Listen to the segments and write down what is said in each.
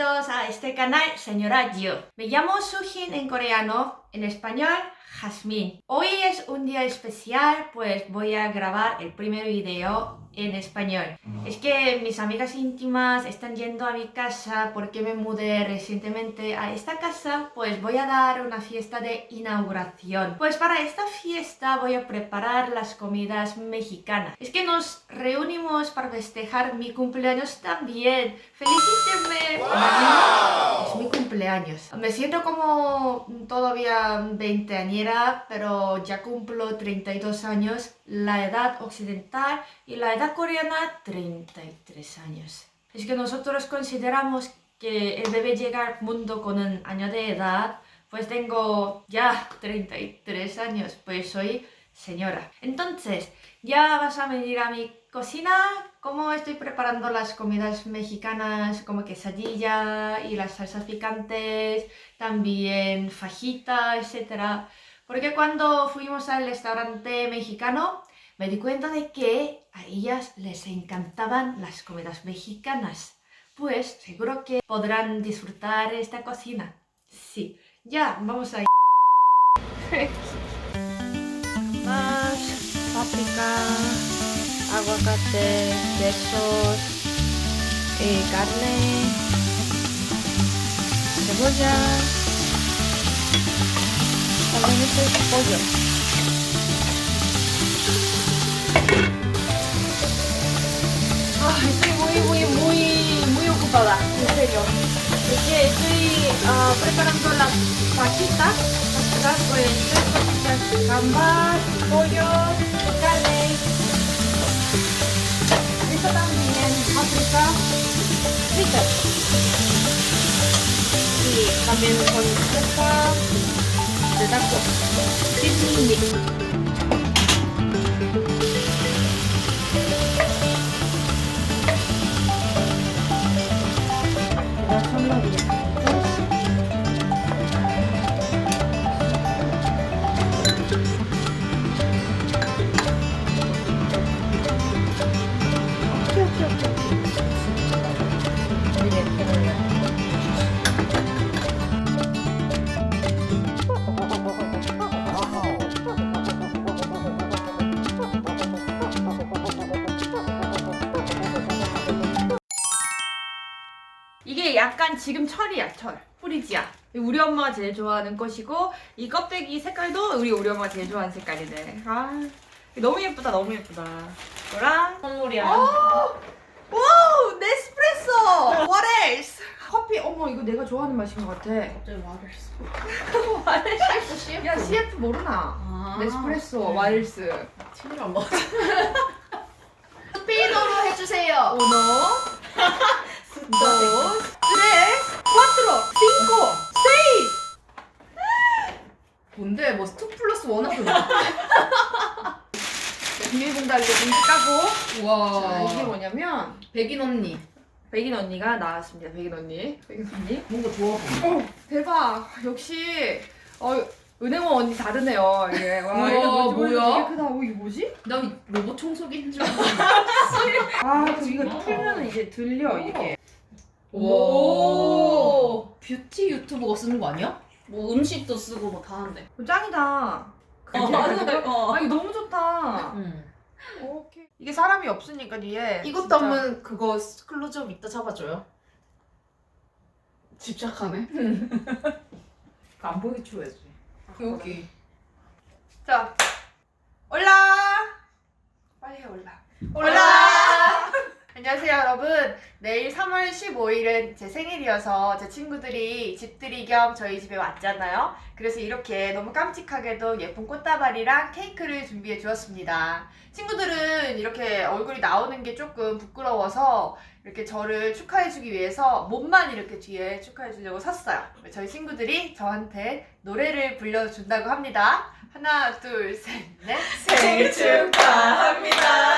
bienvenidos a este canal Señora Yo. Me llamo Sujin en coreano, en español Jasmine. Hoy es un día especial, pues voy a grabar el primer video en español. Es que mis amigas íntimas están yendo a mi casa porque me mudé recientemente a esta casa, pues voy a dar una fiesta de inauguración. Pues para esta fiesta voy a preparar las comidas mexicanas. Es que nos reunimos para festejar mi cumpleaños también. ¡Felicítenme! Es mi cumpleaños. Me siento como todavía veinteañera, pero ya cumplo 32 años, la edad occidental y la edad coreana 33 años. Es que nosotros consideramos que el bebé llega al mundo con un año de edad, pues tengo ya 33 años, pues soy señora. Entonces, ya vas a venir a mi cocina, cómo estoy preparando las comidas mexicanas como quesadilla y las salsas picantes, también fajita, etc. Porque cuando fuimos al restaurante mexicano, me di cuenta de que a ellas les encantaban las comidas mexicanas. Pues seguro que podrán disfrutar esta cocina. Sí, ya, vamos a ir. Más aguacate, quesos, eh, carne, cebolla, también este es pollo. Estoy muy, muy, muy, muy ocupada, en serio. Es que estoy ah, preparando las fajitas, fajitas, pues gambas, pollo, carne. Esto también, paprika, fritas. Y también con sopa de 약간 지금 철이야 철. 프리지아 우리 엄마가 제일 좋아하는 꽃이고 이 껍데기 색깔도 우리 우리 엄마가 제일 좋아하는 색깔이네. 아 너무 예쁘다 너무 예쁘다. 이거랑 선물이야. 와우 네스프레소 What else? 커피 어머 이거 내가 좋아하는 맛인 것 같아. 갑자기 말을 했어. 야 CF 모르나? 아. 네스프레소 와일스 친구를 안 먹었어. 스피드로 해주세요. dos tres 뭔데? 뭐2 플러스 1 하고 비밀봉다 이거 좀 까고 우와. 자 이게 뭐냐면 백인 언니. 백인 언니가 나왔습니다. 백인 언니. 백인 언니. 뭔가 좋아 보여. 대박. 역시 어 은행원 언니 다르네요. 이게 와 우와, 이거 뭐지? 뭐야? 되게 크다. 어 이게 뭐지? 나 로봇 청소기인 줄 알았어. 아 그럼 이거? 풀면 이제 들려 이게. 오. 뷰티 유튜버가 쓰는 거 아니야? 뭐 음식도 쓰고 뭐 다 한대. 어, 짱이다. 어, 맞아요. 어. 아 이거 너무 좋다. 응. 오케이. 이게 사람이 없으니까 뒤에 이것도 진짜- 한번 그거 클로즈업 이따 잡아줘요. 집착하네. 안 보이게 치워야지. 여기. 자 올라 빨리 해 올라 올라 안녕하세요 여러분. 내일 3월 15일은 제 생일이어서 제 친구들이 집들이 겸 저희 집에 왔잖아요. 그래서 이렇게 너무 깜찍하게도 예쁜 꽃다발이랑 케이크를 준비해 주었습니다. 친구들은 이렇게 얼굴이 나오는 게 조금 부끄러워서 이렇게 저를 축하해 주기 위해서 몸만 이렇게 뒤에 축하해 주려고 섰어요. 저희 친구들이 저한테 노래를 불러준다고 합니다. 하나, 둘, 셋, 넷. 생일 축하합니다.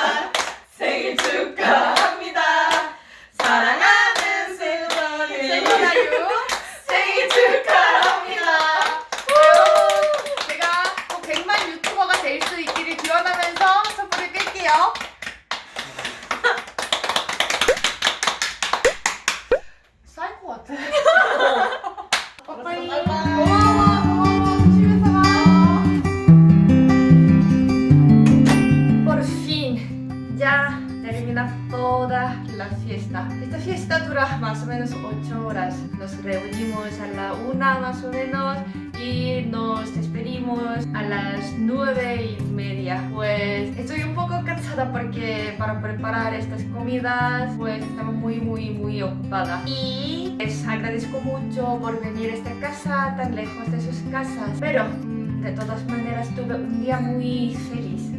la fiesta. Esta fiesta dura más o menos 8 horas. Nos reunimos a la 1 más o menos y nos despedimos a las 9 y media. Pues estoy un poco cansada porque para preparar estas comidas pues estaba muy muy muy ocupada. Y les agradezco mucho por venir a esta casa tan lejos de sus casas. Pero mm, de todas maneras tuve un día muy feliz.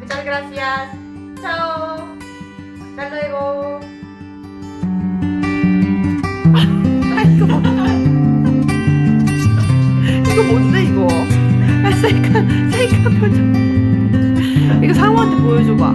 Muchas gracias. Chao. Hasta luego. 이거 뭔데 이거? 아, 셀카 셀카 표정. 이거 상우한테 보여줘봐.